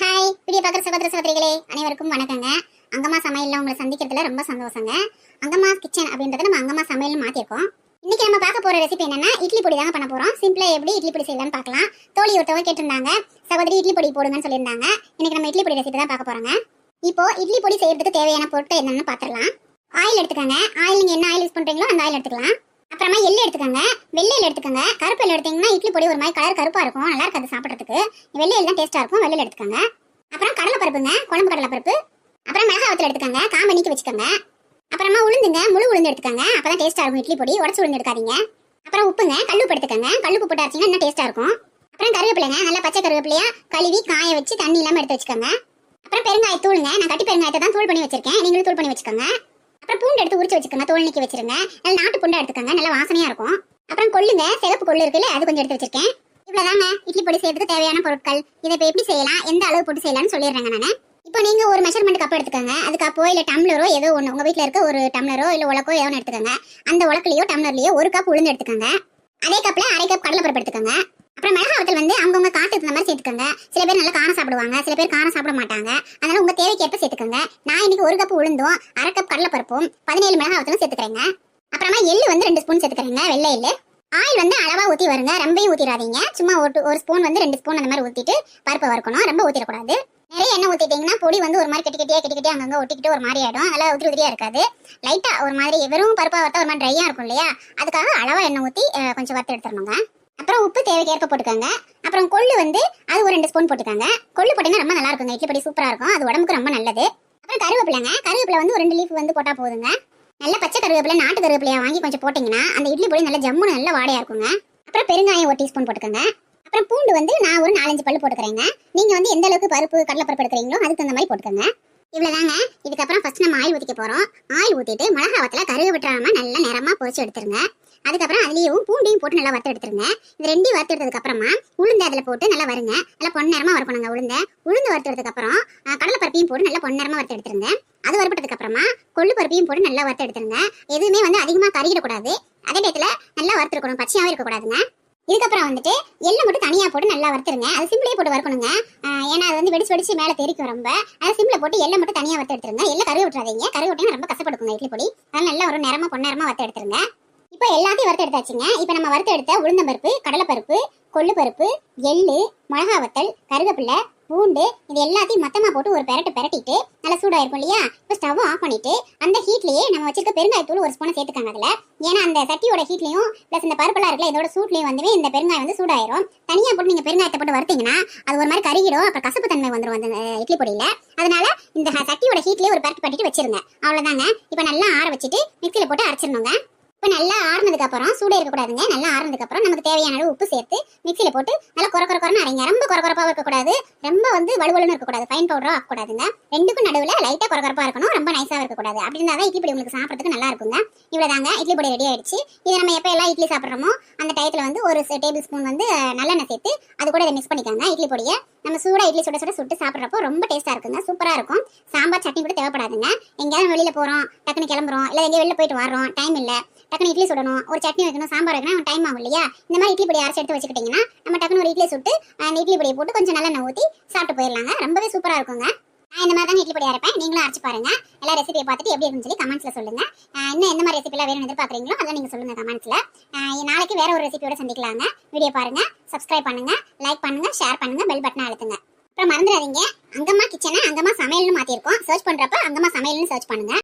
Hi video பார்க்குற சகோதர சகோதரிகளே அனைவருக்கும் வணக்கங்க. அங்கம்மா சமையல்ல உங்களை சந்திக்கிறதுல ரொம்ப சந்தோஷங்க. அங்கம்மா கிச்சன் அப்படின்றத நம்ம அங்கம்மா சமையல் மாத்திருக்கோம். இன்னைக்கு நம்ம பார்க்க போற ரெசிபி என்னன்னா இட்லி பொடி தாங்க பண்ண போறோம். சிம்பிளா எப்படி இட்லி பொடி செய்யலாம்னு பார்க்கலாம். தோழி ஒருத்தவங்க கேட்டிருந்தாங்க சகோதரி இட்லி பொடி போடுங்கன்னு சொல்லியிருந்தாங்க. இன்னைக்கு நம்ம இட்லி பொடி ரெசிபி தான் பார்க்க போறோங்க. இப்போ இட்லி பொடி செய்யறதுக்கு தேவையான பொருட்கள் என்னென்னு பார்த்துடலாம். ஆயில் எடுத்துக்கோங்க. ஆயில் நீங்க என்ன ஆயில் யூஸ் பண்றீங்களோ அந்த ஆயில் எடுத்துக்கலாம். அப்புறமா எள்ளு எடுத்துக்கோங்க. வெள்ளையில் எடுத்துக்கோங்க. கருப்பு எள்ளு எடுத்தீங்கன்னா இட்லி பொடி ஒரு மாதிரி கலர் கருப்பா இருக்கும். நல்லா இருக்காது சாப்பிட்றதுக்கு. வெள்ளை தான் டேஸ்டா இருக்கும். வெள்ளையில் எடுத்துக்கோங்க. அப்புறம் கடலை பருப்புங்க குழம்பு கடலை பருப்பு அப்புறம் மிளகா வத்தல் எடுத்துக்கோங்க. காம்பை நீக்கி வச்சுக்கோங்க. அப்புறமா உளுந்துங்க. முழு உளுந்து எடுத்துக்கோங்க. அப்பதான் டேஸ்டா இருக்கும் இட்லி பொடி. உடச்சு உளுந்து எடுக்காதீங்க. அப்புறம் உப்புங்க. கல்லுப்பு எடுத்துக்கோங்க. கல்லுப்பு போட்டு அரைச்சிங்கன்னா இன்னும் டேஸ்டா இருக்கும். அப்புறம் கருவேப்பிலைங்க. நல்லா பச்சை கருவேப்பிலையா கழுவி காய வச்சு தண்ணி இல்லாம எடுத்து வச்சுக்கோங்க. அப்புறம் பெருங்காய தூளுங்க நான் கட்டி பெருங்காயத்தை தான் தூள் பண்ணி வச்சிருக்கேன். நீங்களும் தூள் பண்ணி வச்சுக்கோங்க. அப்புறம் பூண்டு எடுத்து உரிச்சு வச்சுக்கோங்க தோல் நீக்கி வச்சிருங்க. நல்ல நாட்டு பூண்டா எடுத்துக்கோங்க நல்லா வாசனையா இருக்கும். அப்புறம் கொள்ளுங்க சிகப்பு கொள்ளு இருக்குல்ல அது கொஞ்சம் எடுத்து வச்சிருக்கேன். இவ்வளவுதாங்க இட்லி பொடி செய்யறதுக்கு தேவையான பொருட்கள். இதை இப்போ எப்படி செய்யலாம் எந்த அளவு போட்டு செய்யலாம்னு சொல்லிடுறேங்க நான். இப்போ நீங்க ஒரு மெஷர்மெண்ட் கப் எடுத்துக்கோங்க. அது கப்போ இல்ல டம்ளரோ ஏதோ ஒன்று உங்க வீட்டில் இருக்க ஒரு டம்ளரோ இல்ல உலக்கோ ஏதோ ஒன்று எடுத்துக்கோங்க. அந்த உலக்குலயோ டம்ளர்லயோ ஒரு கப் உளுந்து எடுத்துக்கோங்க. அதே கப்ல அரை கப் கடலைப்பருப்பு எடுத்துக்கோங்க. அப்புறம் மிளகாவத்தல் வந்து அவங்கவுங்க காட்டுக்கு தகுந்த மாதிரி சேர்த்துக்கோங்க. சில பேர் நல்லா காரம் சாப்பிடுவாங்க சில பேர் காரம் சாப்பிட மாட்டாங்க. அதனால உங்க தேவைக்கேற்ப சேர்த்துக்கோங்க. நான் இன்னைக்கு ஒரு கப் உளுந்தும் அரை கப் கடலைப்பருப்பும் பதினேழு மிளகாவத்தலும் சேர்த்துக்கிறேங்க. அப்புறமா எள்ளு வந்து ரெண்டு ஸ்பூன் சேர்த்துக்கிறேங்க வெள்ளை எள்ளு. ஆயில் வந்து அளவா ஊத்தி வருங்க ரொம்பவே ஊத்திடாதீங்க சும்மா ஒரு ஒரு ஸ்பூன் வந்து ரெண்டு ஸ்பூன் அந்த மாதிரி ஊத்திட்டு பருப்பை வறுக்கணும் ரொம்ப ஊத்திடக்கூடாது. நிறைய எண்ணெய் ஊற்றிட்டீங்கன்னா பொடி வந்து ஒரு மாதிரி கட்டி கட்டியாக கட்டி கட்டி அங்கங்கே ஒட்டிக்கிட்டு ஒரு மாதிரி ஆகிடும் அதெல்லாம் உதிரி உதிரியாக இருக்காது. லைட்டாக ஒரு மாதிரி வெறும் பருப்பாக வறுத்தா ஒரு மாதிரி ட்ரையாக இருக்கும் இல்லையா? அதுக்காக அளவாக எண்ணெய் ஊற்றி கொஞ்சம் வறுத்து எடுத்துடணுங்க. அப்புறம் உப்பு தேவைக்கு ஏற்ப போட்டுக்கோங்க. அப்புறம் கொள்ளு வந்து அது ஒரு ரெண்டு ஸ்பூன் போட்டுக்கோங்க. கொள்ளு போட்டீங்கன்னா ரொம்ப நல்லா இருக்குங்க இட்லி பொடி இருக்கும். அது உடம்புக்கு ரொம்ப நல்லது. அப்புறம் கருவேப்பிலைங்க. கருவேப்பிலை வந்து ஒரு ரெண்டு லீஃப் வந்து போட்டால் போதுங்க. நல்ல பச்சை கருவேப்பிலை நாட்டு கருவேப்பிலையை வாங்கி கொஞ்சம் போட்டிங்கன்னா அந்த இட்லி பொடி நல்ல ஜம்முன்னு நல்ல வாடையாக இருக்குங்க. அப்புறம் பெருங்காயம் ஒரு டீஸ்பூன் போட்டுக்கோங்க. அப்புறம் பூண்டு வந்து நான் ஒரு நாலஞ்சு பல்லு போட்டுக்கிறேங்க. நீங்கள் வந்து எந்த அளவுக்கு பருப்பு கடலைப்பருப்பு எடுக்கிறீங்களோ அதுக்கு தகுந்த மாதிரி போட்டுக்கோங்க. இவ்வளவுதாங்க. இதுக்கப்புறம் ஃபர்ஸ்ட் நம்ம ஆயில் ஊத்திக்க போறோம். ஆயில் ஊத்திட்டு மிளகா வத்தல கருக விட்டுறாம நல்லா நிறமா பொறிச்சு எடுத்துருங்க. அதுக்கப்புறம் அதுலயும் பூண்டையும் போட்டு நல்லா வறுத்து எடுத்துருங்க. இது ரெண்டையும் வறுத்து எடுத்ததுக்கு அப்புறமா உளுந்து அதுல போட்டு நல்லா வருங்க. நல்லா பொன்னரமா வறுக்கணுங்க உளுந்த. உளுந்து வறுத்து எடுத்ததுக்கு அப்புறம் அஹ், கடலைப்பருப்பையும் போட்டு நல்லா பொன்னரமா வறுத்து எடுத்துருங்க. அது வறுப்பட்டதுக்கு அப்புறமா கொள்ளு பருப்பையும் போட்டு நல்லா வறுத்து எடுத்துருங்க. எதுவுமே வந்து அதிகமா கறியிடக்கூடாது அதே டயத்துல நல்லா வறுத்துருக்கணும். பச்சையாவே இருக்கக்கூடாதுங்க. இதுக்கப்புறம் வந்துட்டு எள்ளு மட்டும் தனியா போட்டு நல்லா வறுத்துருங்க. அது சிம்பிளே போட்டு வறுக்கணுங்க. ஆஹ் ஏன்னா அது வந்து வெடிச்சு வெடிச்சு மேலே தெரிக்கும் ரொம்ப. அது சிம்பிள போட்டு எள்ளை மட்டும் தனியாக வறுத்து எடுத்துருங்க. எல்லாம் கருவி விட்டுறாதீங்க. கருவி விட்டீங்கன்னா ரொம்ப கஷ்டப்படுக்குங்க இட்லி பொடி. அதனால் நல்லா ஒரு நேரமா பொன்னேரமா வறுத்து எடுத்துருங்க. இப்போ எல்லாத்தையும் வறுத்து எடுத்தாச்சுங்க. இப்போ நம்ம வறுத்து எடுத்த உளுந்தம்பருப்பு கடலைப்பருப்பு கொள்ளு பருப்பு எள்ளு மிளகா வத்தல் கருவேப்பிலை பூண்டு இது எல்லாத்தையும் மொத்தமாக போட்டு ஒரு பெரட்டு பெரட்டிட்டு நல்லா சூடாயிருக்கும் இல்லையா? இப்போ ஸ்டவ் ஆஃப் பண்ணிட்டு அந்த ஹீட்லயே நம்ம வச்சிருக்க பெருங்காயத்தூள் ஒரு ஸ்பூனை சேர்த்துக்காங்க அதுல. ஏன்னா அந்த சட்டியோட ஹீட்லயும் ப்ளஸ் இந்த பருப்பெல்லாம் இருக்குல்ல இதோட சூட்லயும் வந்து இந்த பெருங்காயம் வந்து சூடாயிரும். தனியா போட்டு நீங்க பெருங்காயத்தை போட்டு வறுத்தீங்கன்னா அது ஒரு மாதிரி கருகிடும் அப்புறம் கசப்பு தன்மை வந்துடும் அந்த இட்லி பொடியில. அதனால இந்த சட்டியோட ஹீட்லயே ஒரு பரட்டு பட்டிட்டு வச்சிருங்க. அவ்வளவுதாங்க. இப்போ நல்லா ஆற வச்சுட்டு மிக்சியில போட்டு அரைச்சிடணுங்க. இப்போ நல்லா ஆறுனதுக்கு அப்புறம் சூடே இருக்கக்கூடாதுங்க நல்லா ஆறுனதுக்கு அப்புறம் நமக்கு தேவையான அளவு உப்பு சேர்த்து மிக்சியில் போட்டு நல்லா குறை குறை குறைன்னு அரைங்க. ரொம்ப குறை குறைப்பாக இருக்கக்கூடாது ரொம்ப வந்து வலுவலுன்னு இருக்கக்கூடாது ஃபைன் பவுடரும் ஆகக்கூடாதுங்க ரெண்டுக்கும் நடுவில் லைட்டாக குறை குறைப்பா இருக்கணும். ரொம்ப நைஸாக இருக்கக்கூடாது அப்படி இருந்தால் தான் இட்லி பொடி உங்களுக்கு சாப்பிட்றதுக்கு நல்லா இருக்குங்க. இவ்வளோதாங்க இட்லி பொடி ரெடி ஆயிடுச்சு. இதை நம்ம எப்போ எல்லாம் இட்லி சாப்பிட்றோமோ அந்த டயத்தில் வந்து ஒரு டேபிள் ஸ்பூன் வந்து நல்லெண்ணெய் சேர்த்து அது கூட இதை மிக்ஸ் பண்ணிக்கோங்க. இட்லி பொடியை நம்ம சூடாக இட்லி சுட சுட சுட்டு சாப்பிட்றப்போ ரொம்ப டேஸ்ட்டாக இருக்குங்க. சூப்பராக இருக்கும். சாம்பார் சட்னி கூட தேவைப்படாதுங்க. எங்கேயாவது வெளியில் போகிறோம் டக்குன்னு கிளம்புறோம் இல்லை எங்கேயும் வெளியில் போயிட்டு வரோம் டைம் இல்லை. டக்குனு இட்லி சுடணும் ஒரு சட்னி வைக்கணும் சாம்பார் வைக்கணும் டைம் ஆகும் இல்லையா? இந்த மாதிரி இட்லி பொடி அரைச்சு எடுத்து வச்சுக்கிட்டிங்கன்னா நம்ம டக்குனு ஒரு இட்லி சுட்டு அந்த இட்லி பொடியை போட்டு கொஞ்சம் நல்லெண்ணெய் ஊற்றி சாப்பிட்டு போயிடலாங்க. ரொம்பவே சூப்பராக இருக்குங்க. நான் இந்த மாதிரி தான் இட்லி பொடி அரைப்பேன். நீங்களும் அரைச்சு பாருங்க. எல்லா ரெசிபியை பார்த்துட்டு எப்படி இருக்குன்னு சொல்லி கமெண்ட்ஸில் சொல்லுங்க. இன்னும் எந்த மாதிரி ரெசிபிலாம் வேணும்னு எதிர்பார்க்குறீங்களோ அதெல்லாம் நீங்க சொல்லுங்க கமெண்ட்ஸில் நாளைக்கு வேற ஒரு ரெசிபியோட சந்திக்கலாங்க. வீடியோ பாருங்க சப்ஸ்கிரைப் பண்ணுங்க லைக் பண்ணுங்க ஷேர் பண்ணுங்க பெல் பட்டனை அழுத்துங்க. அப்புறம் மறந்துடாதீங்க. அங்கம்மா கிச்சனை அங்கம்மா சமையல்னு மாற்றிருக்கோம் சர்ச் பண்ணுறப்ப அங்கம்மா சமையல்னு சர்ச் பண்ணுங்க.